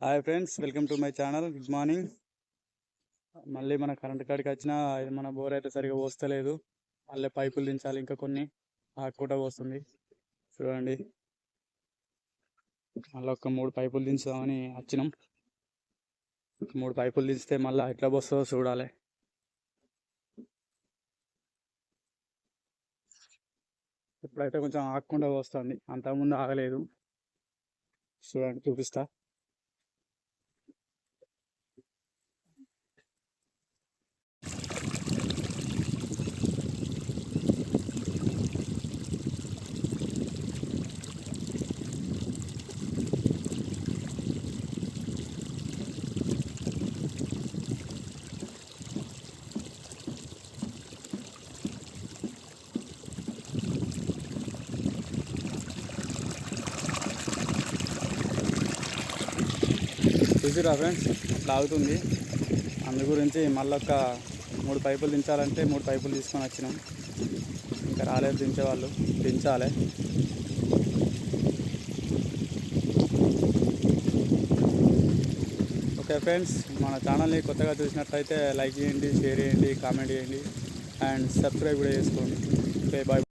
Hi friends welcome to my channel good morning మళ్ళీ మన current కాడికి వచ్చినా ఇది మన బోర్ అయితే సరిగా పోస్తలేదు. మళ్ళీ పైపులు దించాలి ఇంకా కొన్ని. ఆకుట పోస్తుంది. చూడండి. మళ్ళీ ఒక మూడు పైపులు దించుదామని వచ్చినాం. మూడు పైపులు దించితే మళ్ళీ ఎట్లా పోస్తుందో చూడాలి. ఇప్పుడైతే కొంచెం ఆగకుండా పోస్తుంది. అంతకుముందు ఆగలేదు. చూడండి చూపిస్తా. చూసిరా ఫ్రెండ్స్? లాగుతుంది అవుతుంది అందు గురించి మళ్ళీ ఒక మూడు పైపులు దించాలంటే మూడు పైపులు తీసుకొని వచ్చినాం. ఇంకా రాలేదు దించేవాళ్ళు. దించాలి. ఓకే ఫ్రెండ్స్ మన ఛానల్ని కొత్తగా చూసినట్లయితే లైక్ చేయండి షేర్ చేయండి కామెంట్ చేయండి. అండ్ సబ్స్క్రైబ్ కూడా చేసుకోండి. Okay bye.